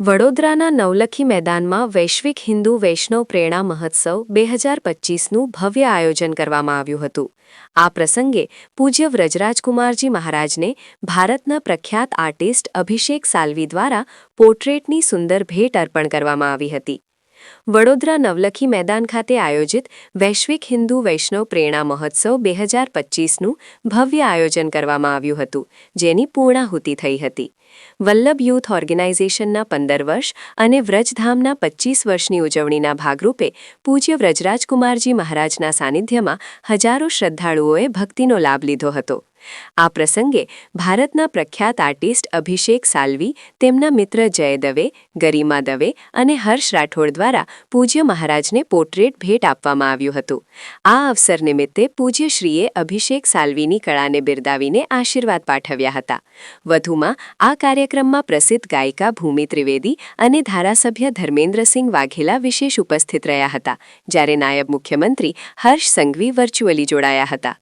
વડોદરાના નવલખી મેદાનમાં વૈશ્વિક હિન્દુ વૈષ્ણવ પ્રેરણા મહોત્સવ બે હજાર પચીસનું ભવ્ય આયોજન કરવામાં આવ્યું હતું. આ પ્રસંગે પૂજ્ય વ્રજરાજકુમારજી મહારાજને ભારતના પ્રખ્યાત આર્ટિસ્ટ અભિષેક સાલ્વી દ્વારા પોર્ટ્રેટની સુંદર ભેટ અર્પણ કરવામાં આવી હતી. વડોદરા નવલખી મેદાન ખાતે આયોજિત વૈશ્વિક હિન્દુ વૈષ્ણવ પ્રેરણા મહોત્સવ બે હજાર પચીસનું ભવ્ય આયોજન કરવામાં આવ્યું હતું, જેની પૂર્ણાહુતિ થઈ હતી. વલ્લભ યુથ ઓર્ગેનાઇઝેશનના પંદર વર્ષ અને વ્રજધામના પચીસ વર્ષની ઉજવણીના ભાગરૂપે પૂજ્ય વ્રજરાજકુમારજી મહારાજના સાનિધ્યમાં હજારો શ્રદ્ધાળુઓએ ભક્તિનો લાભ લીધો હતો. આ પ્રસંગે ભારતના પ્રખ્યાત આર્ટિસ્ટ અભિષેક સાલ્વી, તેમના મિત્ર જય દવે, ગરિમા દવે અને હર્ષ રાઠોડ દ્વારા પૂજ્ય મહારાજને પોર્ટ્રેટ ભેટ આપવામાં આવ્યું હતું. આ અવસર નિમિત્તે પૂજ્યશ્રીએ અભિષેક સાલ્વીની કળાને બિરદાવીને આશીર્વાદ પાઠવ્યા હતા. વધુમાં, આ કાર્યક્રમમાં પ્રસિદ્ધ ગાયિકા ભૂમિ ત્રિવેદી અને ધારાસભ્ય ધર્મેન્દ્રસિંહ વાઘેલા વિશેષ ઉપસ્થિત રહ્યા હતા, જ્યારે નાયબ મુખ્યમંત્રી હર્ષ સંઘવી વર્ચ્યુઅલી જોડાયા હતા.